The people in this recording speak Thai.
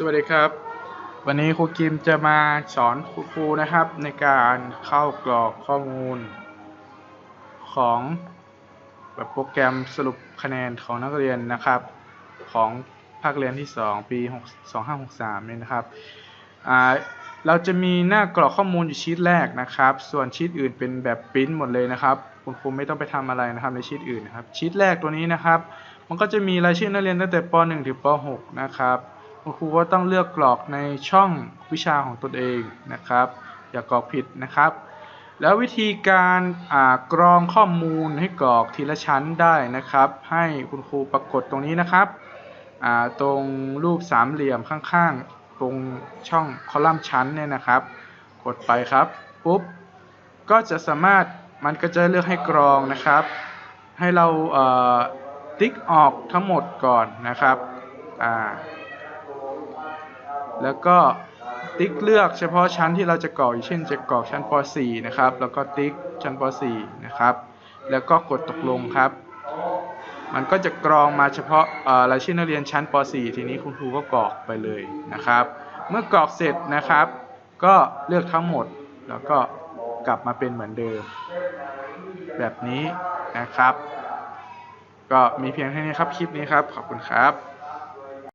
สวัสดีครับ วันนี้ครูกิมจะมาสอนคุณครูนะครับ ในการเข้ากรอกข้อมูล ของแบบโปรแกรมสรุปคะแนนของนักเรียนนะครับ ของภาคเรียนที่ 2 ปี 2563เนี่ยนะครับเราจะมีหน้ากรอกข้อมูลอยู่ชีตแรกนะครับ ส่วนชีตอื่นเป็นแบบปริ้นหมดเลยนะครับคุณครูไม่ต้องไปทำอะไรนะครับในชีตอื่นนะครับชีตแรกตัวนี้นะครับ มันก็จะมีรายชื่อนักเรียนตั้งแต่ป .1 ถึงป .6 นะครับ คุณครูก็ต้องเลือกกรอกในช่องวิชาของตนเองนะครับ อย่ากรอกผิดนะครับ แล้ววิธีการกรองข้อมูลให้กรอกทีละชั้นได้นะครับ ให้คุณครูปรากฏตรงนี้นะครับตรงรูปสามเหลี่ยมข้างๆ ตรงช่องคอลัมน์ชั้นเนี่ยนะครับ กดไปครับปุ๊บก็จะสามารถมันก็จะเลือกให้กรองนะครับ ให้เราติ๊กออกทั้งหมดก่อนนะครับอ่า แล้วก็ติ๊กเลือกเฉพาะชั้นที่เราจะกรอกอย่างเช่นจะกรอกชั้นป .4 นะครับ แล้วก็ติ๊กชั้นป .4 นะครับ แล้วก็กดตกลงครับ มันก็จะกรองมาเฉพาะรายชื่อนักเรียนชั้นป .4 ทีนี้คุณครูก็กรอกไปเลยนะครับ เมื่อกรอกเสร็จนะครับ ก็เลือกทั้งหมดแล้วก็กลับมาเป็นเหมือนเดิม แบบนี้นะครับ ก็มีเพียงแค่นี้ครับคลิปนี้ครับ ขอบคุณครับ